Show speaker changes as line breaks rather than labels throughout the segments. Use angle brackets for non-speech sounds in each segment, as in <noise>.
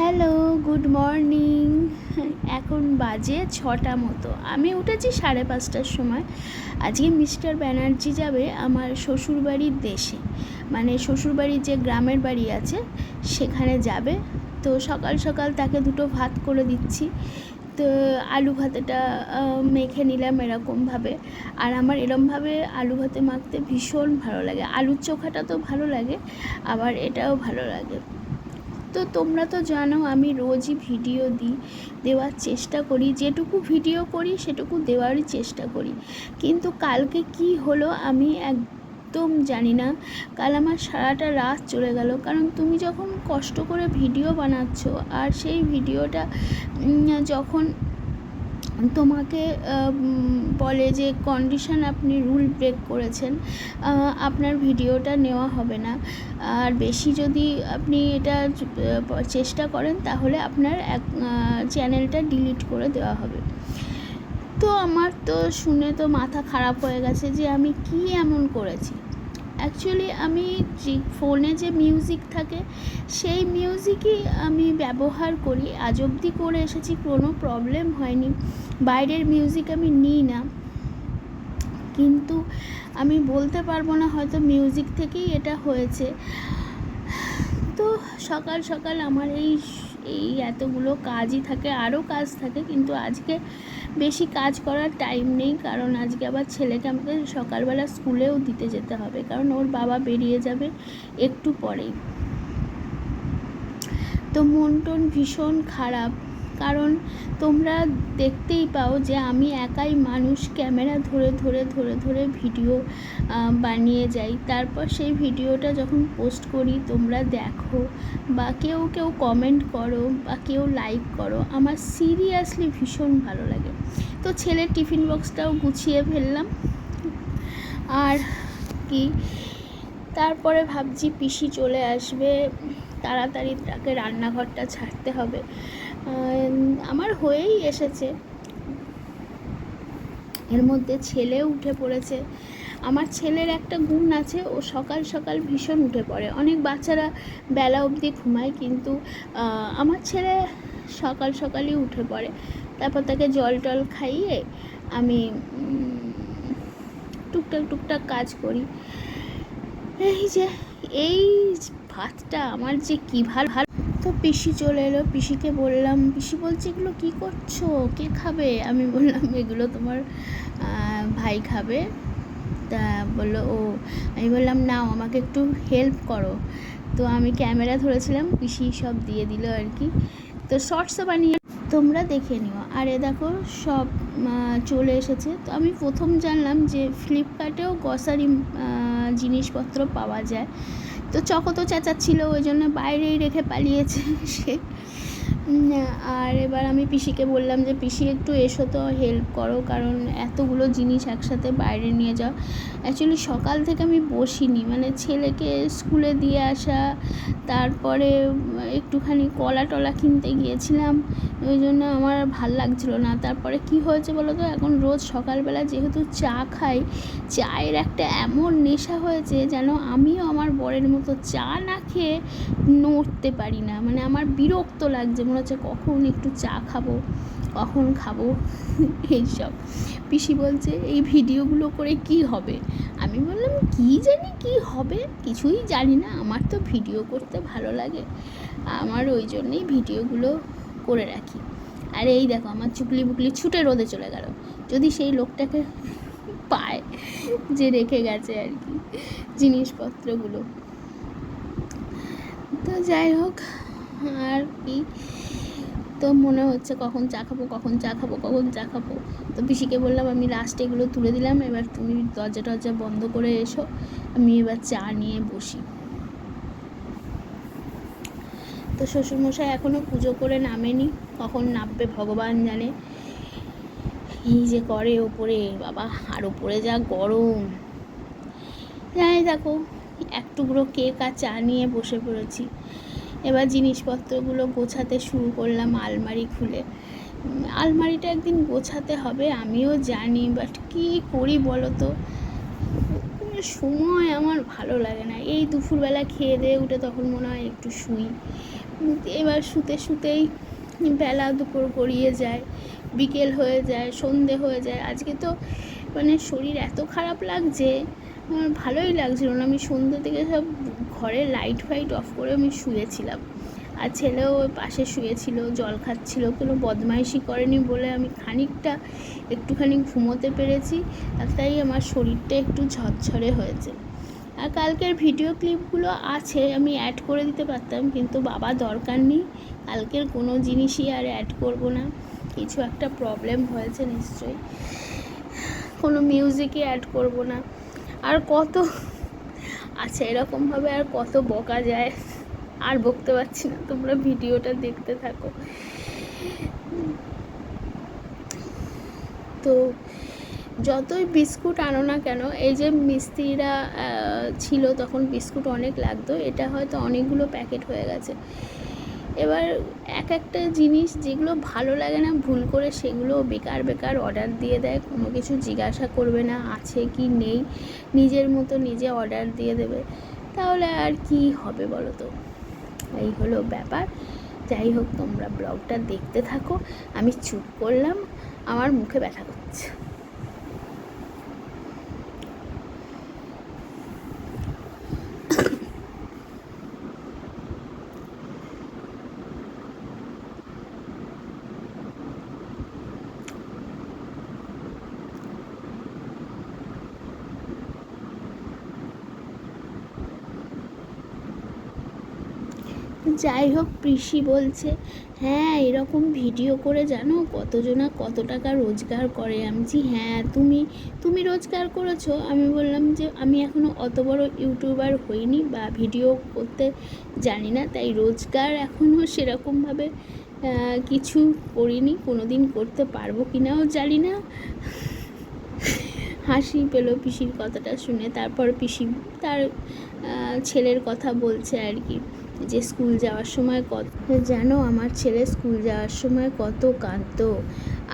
Hello good morning এখন বাজে ছটা মতো। আমি উঠেছি সাড়ে পাঁচটার সময়। আজকে মিস্টার ব্যানার্জি যাবে আমার শ্বশুরবাড়ির দেশে। মানে শ্বশুরবাড়ির যে গ্রামের বাড়ি আছে, সেখানে যাবে। তো সকাল সকাল তাকে দুটো ভাত করে দিচ্ছি। তো আলু ভাতেটা মেখে নিলাম এরকমভাবে। আর আমার এরমভাবে আলু ভাতে মাখতে ভীষণ ভালো লাগে। আলুর চোখাটা তো ভালো লাগে, আবার এটাও ভালো লাগে। তো তোমরা তো জানো, আমি রোজই ভিডিও দিই, দেওয়ার চেষ্টা করি, যেটুকু ভিডিও করি সেটুকু দেওয়ারই চেষ্টা করি। কিন্তু কালকে কি হলো আমি এক একদম জানি না। কাল আমার সারাটা রাত চলে গেল, কারণ তুমি যখন কষ্ট করে ভিডিও বানাচ্ছ আর সেই ভিডিওটা যখন তোমাকে বলে যে কন্ডিশন আপনি রুল ব্রেক করেছেন আপনার ভিডিওটা নেওয়া হবে না। আর বেশি যদি আপনি এটা চেষ্টা করেন, তাহলে আপনার এক চ্যানেলটা ডিলিট করে দেওয়া হবে। তো আমার তো শুনে তো মাথা খারাপ হয়ে গেছে যে, আমি কি এমন করেছি? অ্যাকচুয়ালি আমি যে ফোনে যে মিউজিক থাকে, সেই মিউজিকই আমি ব্যবহার করি। আজ অবধি করে এসেছি, কোনো প্রবলেম হয়নি। বাইরের মিউজিক আমি নিই না। কিন্তু আমি বলতে পারব না, হয়তো মিউজিক থেকেই এটা হয়েছে। তো সকাল সকাল আমার এই এই এতগুলো কাজই থাকে, আরও কাজ থাকে। কিন্তু আজকে বেশি কাজ করার টাইম নেই, কারণ আজকে আবার ছেলেকে আমাকে সকালবেলা স্কুলেও দিতে যেতে হবে, কারণ ওর বাবা বেরিয়ে যাবে একটু পরেই। তো মন টন ভীষণ খারাপ। কারণ তোমরা দেখতেই পাও যে আমি একাই মানুষ ক্যামেরা ধরে ধরে ধরে ধরে ভিডিও বানিয়ে যাই। তারপর সেই ভিডিওটা যখন পোস্ট করি, তোমরা দেখো বা কেউ কেউ কমেন্ট করো বা কেউ লাইক করো, আমার সিরিয়াসলি ভীষণ ভালো লাগে। তো ছেলের টিফিন বক্সটাও গুছিয়ে ফেললাম। আর কি? তারপরে ভাবছি পিসি চলে আসবে, তাড়াতাড়ি তাকে রান্নাঘরটা ছাড়তে হবে। আমার হয়েই এসেছে। এর মধ্যে ছেলে উঠে পড়েছে। আমার ছেলের একটা গুণ আছে, ও সকাল সকাল ভীষণ উঠে পড়ে। অনেক বাচ্চারা বেলা অবধি ঘুমায়, কিন্তু আমার ছেলে সকাল সকালই উঠে পড়ে। তারপর তাকে জল টল খাইয়ে আমি টুকটাক টুকটাক কাজ করি। এই যে, এই ভাতটা আমার যে কী ভালো তো পিসি চলে এলো। পিসিকে বললাম, পিসি বলছে, এগুলো কী করছ? কে খাবে? আমি বললাম, এগুলো তোমার ভাই খাবে। তা বলল, ও। আমি বললাম, নাও, আমাকে একটু হেল্প করো। তো আমি ক্যামেরা ধরেছিলাম, পিসি সব দিয়ে দিল আর কি। তো শর্টসও বানিয়ে, তোমরা দেখে নিও। আর এ দেখো, সব চলে এসেছে। তো আমি প্রথম জানলাম যে ফ্লিপকার্টেও গ্রসারি জিনিসপত্র পাওয়া যায়। তো চকো তো চেঁচাচ্ছিল, ওই জন্য বাইরেই রেখে পালিয়েছে সে। আর এবার আমি পিসিকে বললাম যে, পিসি, একটু এসো তো হেল্প করো, কারণ এতগুলো জিনিস একসাথে বাইরে নিয়ে যাও। অ্যাকচুয়ালি সকাল থেকে আমি বসিনি মানে ছেলেকে স্কুলে দিয়ে আসা, তারপরে একটুখানি কলা টলা কিনতে গিয়েছিলাম ওই জন্য আমার ভালো লাগছিল না। তারপরে কি হয়েছে বলো তো এখন রোজ সকালবেলা যেহেতু চা খাই, চায়ের একটা এমন নেশা হয়েছে যেন আমিও আমার বরের মতো চা না খেয়ে নড়তে পারি না। মানে আমার বিরক্ত লাগছে, মনে হচ্ছে কখন একটু চা খাব, কখন খাব <laughs> এইসব। পিসি বলছে, এই ভিডিওগুলো করে কি হবে? আমি বললাম, কি জানি কি হবে? কিছুই জানি না। আমার তো ভিডিও করতে ভালো লাগে। আমার ওই জন্যেই ভিডিওগুলো করে রাখি। আর এই দেখো, আমার চুকলি বুকলি ছুটে রোদে চলে গেল। যদি সেই লোকটাকে পায় যে রেখে গেছে আর কি জিনিসপত্রগুলো। তো যাই হোক, আর কি? তো মনে হচ্ছে কখন চা খাব, কখন চা খাব, কখন চা খাব। তো পিসিকে বললাম, আমি লাস্টে এগুলো তুলে দিলাম, এবার তুমি দরজা টরজা বন্ধ করে এসো। আমি এবার চা নিয়ে বসি। তো শ্বশুরমশাই এখনও পুজো করে নামেনি, কখন নামবে ভগবান জানে। এই যে করে ওপরে, বাবা, আর ওপরে যা গরম। যাই দেখো, এক টুকরো কেক আর চা নিয়ে বসে পড়েছি। এবার জিনিসপত্রগুলো গোছাতে শুরু করলাম আলমারি খুলে। আলমারিটা একদিন গোছাতে হবে, আমিও জানি বাট কী করি বলো তো? সময় আমার ভালো লাগে না। এই দুপুরবেলা খেয়ে দিয়ে উঠে তখন মনে হয় একটু শুই। এবার শুতে শুতেই বেলা দুপুর গড়িয়ে যায়, বিকেল হয়ে যায়, সন্ধে হয়ে যায়। আজকে তো মানে শরীর এত খারাপ লাগছে, আমার ভালোই লাগছিল না। আমি সন্ধ্যে থেকে সব ঘরে লাইট ফাইট অফ করে আমি শুয়েছিলাম। আর ছেলেও পাশে শুয়েছিল, জল খাচ্ছিল, কোনো বদমাইশি করেনি বলে আমি খানিকটা, একটুখানি ঘুমোতে পেরেছি আর তাই আমার শরীরটা একটু ঝরঝরে হয়েছে। আর কালকের ভিডিও ক্লিপগুলো আছে, আমি অ্যাড করে দিতে পারতাম, কিন্তু বাবা দরকার নেই। কালকের কোনো জিনিসই আর অ্যাড করব না। কিছু একটা প্রবলেম হয়েছে নিশ্চয়ই। কোনো মিউজিকই অ্যাড করব না। আর কত আচ্ছা এরকমভাবে আর কত বকা যায়, আর বকতে পারছি না। তোমরা ভিডিওটা দেখতে থাকো। তো যতই বিস্কুট আনো না কেন, এই যে মিস্ত্রিরা ছিল তখন বিস্কুট অনেক লাগতো, এটা হয়তো অনেকগুলো প্যাকেট হয়ে গেছে। এবার এক একটা জিনিস যেগুলো ভালো লাগে না, ভুল করে সেগুলো বেকার বেকার অর্ডার দিয়ে দেয়, কোনো কিছু জিজ্ঞাসা করবে না, আছে কি নেই, নিজের মতো নিজে অর্ডার দিয়ে দেবে। তাহলে আর কি হবে বলো তো? এই হলো ব্যাপার। যাই হোক, তোমরা ব্লগটা দেখতে থাকো। আমি চুপ করলাম, আমার মুখে ব্যথা করছে। যাই হোক, পিসি বলছে হ্যাঁ এরকম ভিডিও করে জানো, কতজনা কত টাকা রোজগার করে? আমি বলছি হ্যাঁ তুমি তুমি রোজগার করেছ। আমি বললাম যে, আমি এখনও অত বড় ইউটিউবার হইনি বা ভিডিও করতে জানি না, তাই রোজগার এখনও সেরকমভাবে কিছু করিনি কোনো দিন করতে পারব কি নাও জানি না। হাসি পেল পিসির কথাটা শুনে, তারপর পিসি তার ছেলের কথা বলছে আর কি। যে স্কুল যাওয়ার সময় কত যেন আমার ছেলে স্কুল যাওয়ার সময় কত কাঁদতো।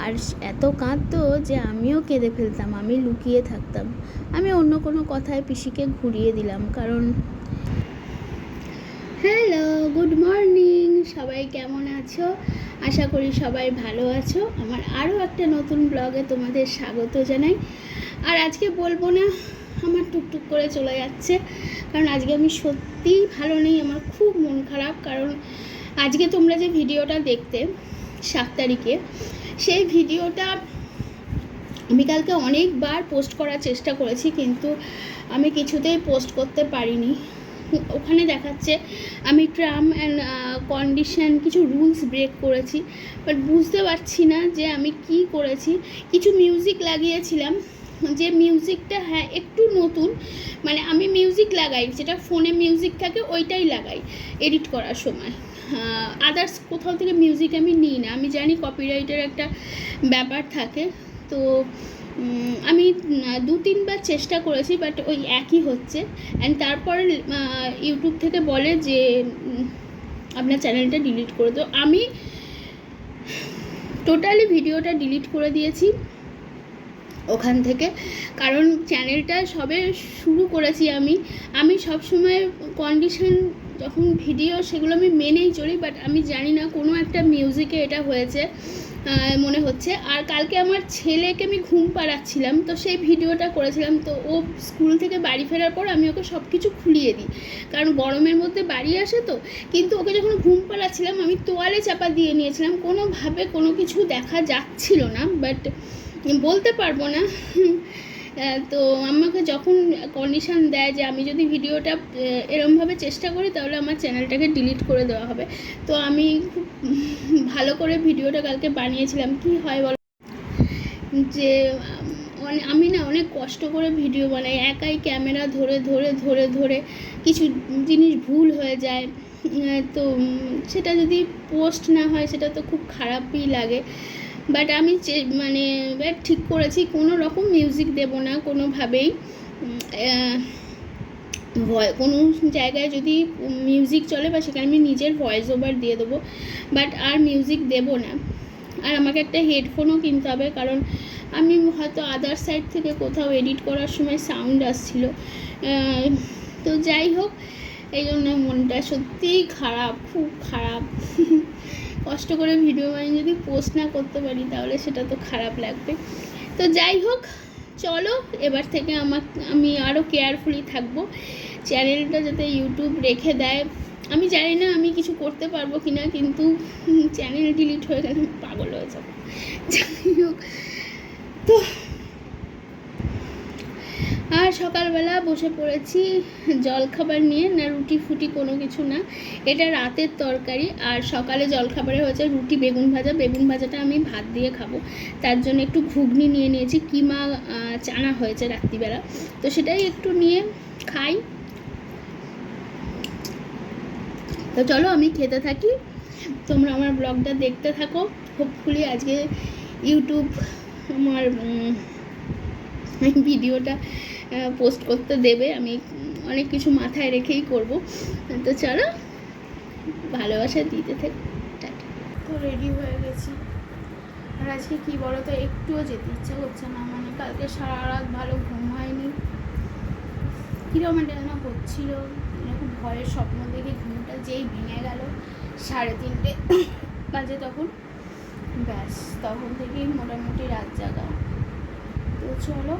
আর এত কাঁদতো যে আমিও কেঁদে ফেলতাম, আমি লুকিয়ে থাকতাম। আমি অন্য কোনো কথায় পিসিকে ঘুরিয়ে দিলাম, কারণ হ্যালো, গুড মর্নিং, সবাই কেমন আছো? আশা করি সবাই ভালো আছো। আমার আরও একটা নতুন ব্লগে তোমাদের স্বাগত জানাই। আর আজকে বলব না আমার টুকটুক করে চলে যাচ্ছে। কারণ আজকে আমি সত্যিই ভালো নেই, আমার খুব মন খারাপ। কারণ আজকে তোমরা যে ভিডিওটা দেখতে সাত তারিখে, সেই ভিডিওটা আমি কালকে অনেকবার পোস্ট করার চেষ্টা করেছি, কিন্তু আমি কিছুতেই পোস্ট করতে পারিনি। ওখানে দেখাচ্ছে আমি ট্রাম অ্যান্ড কন্ডিশন কিছু রুলস ব্রেক করেছি বাট বুঝতে পারছি না যে আমি কি করেছি। কিছু মিউজিক লাগিয়েছিলাম যে মিউজিকটা হ্যাঁ একটু নতুন মানে আমি মিউজিক লাগাই, যেটা ফোনে মিউজিক থাকে, ওইটাই লাগাই এডিট করার সময়। আদার্স কোথাও থেকে মিউজিক আমি নিই না। আমি জানি কপিরাইটের একটা ব্যাপার থাকে। তো আমি দু তিনবার চেষ্টা করেছি বাট ওই একই হচ্ছে। অ্যান্ড তারপর ইউটিউব থেকে বলে যে আপনার চ্যানেলটা ডিলিট করে তো আমি টোটালি ভিডিওটা ডিলিট করে দিয়েছি। ওখান থেকে। কারণ চ্যানেলটা সবে শুরু করেছি আমি। আমি সব সময় কন্ডিশন যখন ভিডিও সেগুলো আমি মেনেই চলি বাট আমি জানি না কোনো একটা মিউজিকে এটা হয়েছে মনে হচ্ছে। আর কালকে আমার ছেলেকে আমি ঘুম পাড়াচ্ছিলাম, তো সেই ভিডিওটা করেছিলাম। তো ও স্কুল থেকে বাড়ি ফেরার পর আমি ওকে সব কিছু খুলিয়ে দিই। কারণ গরমের মধ্যে বাড়ি আসে তো। কিন্তু ওকে যখন ঘুম পাড়াচ্ছিলাম, আমি তোয়ালে চাপা দিয়ে নিয়েছিলাম। কোনোভাবে কোনো কিছু দেখা যাচ্ছিল না বাট বলতে পারব না। তো আমাকে যখন কন্ডিশন দেয় যে আমি যদি ভিডিওটা এরমভাবে চেষ্টা করি তাহলে আমার চ্যানেলটাকে ডিলিট করে দেওয়া হবে। তো আমি খুব ভালো করে ভিডিওটা কালকে বানিয়েছিলাম। কি হয় বলো? যে আম, আমি না অনেক কষ্ট করে ভিডিও বানাই। একাই ক্যামেরা ধরে ধরে ধরে ধরে কিছু জিনিস ভুল হয়ে যায়। তো সেটা যদি পোস্ট না হয় সেটা তো খুব খারাপই লাগে। বাট আমি মানে ঠিক করেছি, কোনো রকম মিউজিক দেব না, কোনোভাবেই। কোনো জায়গায় যদি মিউজিক চলে, বা সেখানে আমি নিজের ভয়েস ওভার দিয়ে দেবো বাট আর মিউজিক দেব না। আর আমাকে একটা হেডফোনও কিনতে হবে, কারণ আমি হয়তো আদার সাইড থেকে কোথাও এডিট করার সময় সাউন্ড আসছিল। তো যাই হোক, এই জন্য মনটা সত্যিই খারাপ, খুব খারাপ। <laughs> কষ্ট করে ভিডিও বানিয়ে যদি পোস্ট না করতে পারি, তাহলে সেটা তো খারাপ লাগবে। তো যাই হোক, চলো, এবার থেকে আমার, আমি আরও কেয়ারফুলি থাকব। চ্যানেলটা যাতে ইউটিউব রেখে দেয়। আমি জানি না আমি কিছু করতে পারব কি না, কিন্তু চ্যানেল ডিলিট হয়ে গেলে পাগল হয়ে যাব। যাই হোক, তো আর সকালবেলা বসে পড়েছি জলখাবার নিয়ে, না রুটি ফুটি কোনো কিছু না। এটা রাতের তরকারি, আর সকালে জলখাবারে হয়েছে রুটি, বেগুন ভাজা। বেগুন ভাজাটা আমি ভাত দিয়ে খাব। তার জন্য একটু ঘুগনি নিয়ে নিয়েছি, কিমা চানা হয়েছে রাত্রিবেলা। তো সেটাই একটু নিয়ে খাই। তো চলো আমি খেতে থাকি। তোমরা আমার ব্লগটা দেখতে থাকো। হোপফুলি আজকে ইউটিউব আমার ভিডিওটা পোস্ট করতে দেবে, আমি অনেক কিছু মাথায় রেখেই করব। তো চলো, ভালোবাসা দিতে থাক। তো রেডি হয়ে গেছি। আর আজকে কী বলো তো একটুও যেতে ইচ্ছা করছে না। মানে কালকে সারা রাত ভালো ঘুম হয়নি। কীরকম একটা যেন হচ্ছিল, এরকম ভয়ের স্বপ্ন দেখে ঘুমটা যেই ভেঙে গেল, সাড়ে তিনটে বাজে তখন। ব্যাস, তখন থেকেই মোটামুটি রাত জাগা। তো চলো।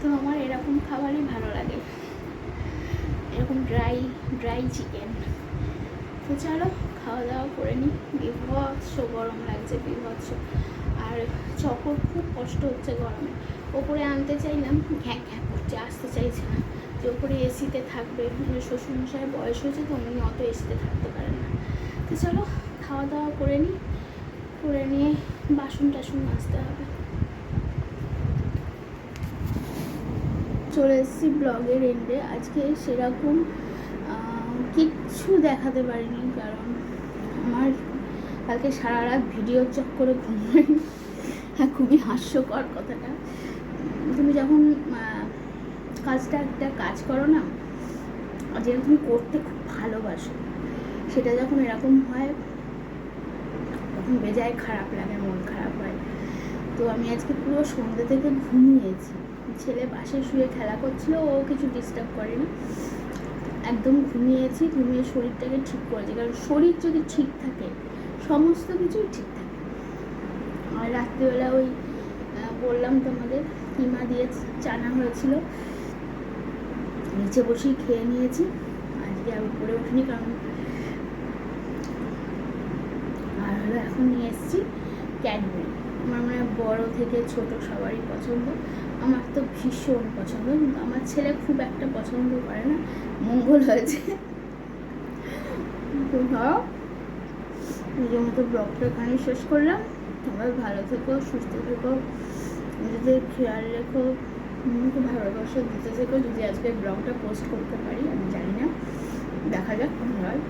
তো আমার এরকম খাবারই ভালো লাগে। এরকম ড্রাই ড্রাই চিকেন তো চলো খাওয়া দাওয়া করে নিই বিভৎস গরম লাগছে, বিভৎস। আর চকর খুব কষ্ট হচ্ছে গরমে। ওপরে আনতে চাইলাম, ঘ্যাঁ ঘ্যাঁ করছে, আসতে চাইছে না। যে ওপরে এসিতে থাকবে মানে শ্বশুরমশাই বয়স হয়েছে তো, উনি অত এসিতে থাকতে পারেন না। তো চলো খাওয়া দাওয়া করে নিই করে নিয়ে বাসন টাসন মাজতে হবে। চলে এসেছি ব্লগের এন্ডে। আজকে সেরকম কিচ্ছু দেখাতে পারিনি, কারণ আমার কালকে সারা রাত ভিডিও চক করে ঘুম হয়নি হ্যাঁ খুবই হাস্যকর কথাটা। তুমি যখন কাজটা একটা কাজ করো না যেটা তুমি করতে খুব ভালোবাসো, সেটা যখন এরকম হয়, তখন বেজায় খারাপ লাগে, মন খারাপ হয়। তো আমি আজকে পুরো সন্ধ্যে থেকে ঘুমিয়েছি। ছেলে পাশে শুয়ে খেলা করছিল, ও কিছু ডিস্টার্ব করেনি। একদম ঘুমিয়েছি, ঘুমিয়ে শরীরটাকে ঠিক করেছি, কারণ শরীর যদি ঠিক থাকে, সমস্ত কিছুই ঠিক থাকে। আর রাত্রিবেলা ওই বললাম তোমাদের, কিমা দিয়ে চানা হয়েছিল। নিচে বসেই খেয়ে নিয়েছি, আজকে আর উপরে উঠিনি কারণ আর হলো এখন নিয়ে এসেছি ক্যাডবেরি। আমার মানে বড় থেকে ছোট সবারই পছন্দ। আমার তো ভীষণ পছন্দ, কিন্তু আমার ছেলে খুব একটা পছন্দ করে না, মঙ্গল হয়েছে। নিজের মতো ব্লগটা এখানে শেষ করলাম। সবাই ভালো থেকো, সুস্থ থেকো। নিজেদের খেয়াল রেখো খুব ভালোবাসা দিতে যদি আজকে ব্লগটা পোস্ট করতে পারি, আমি জানি না। দেখা যাক হয়।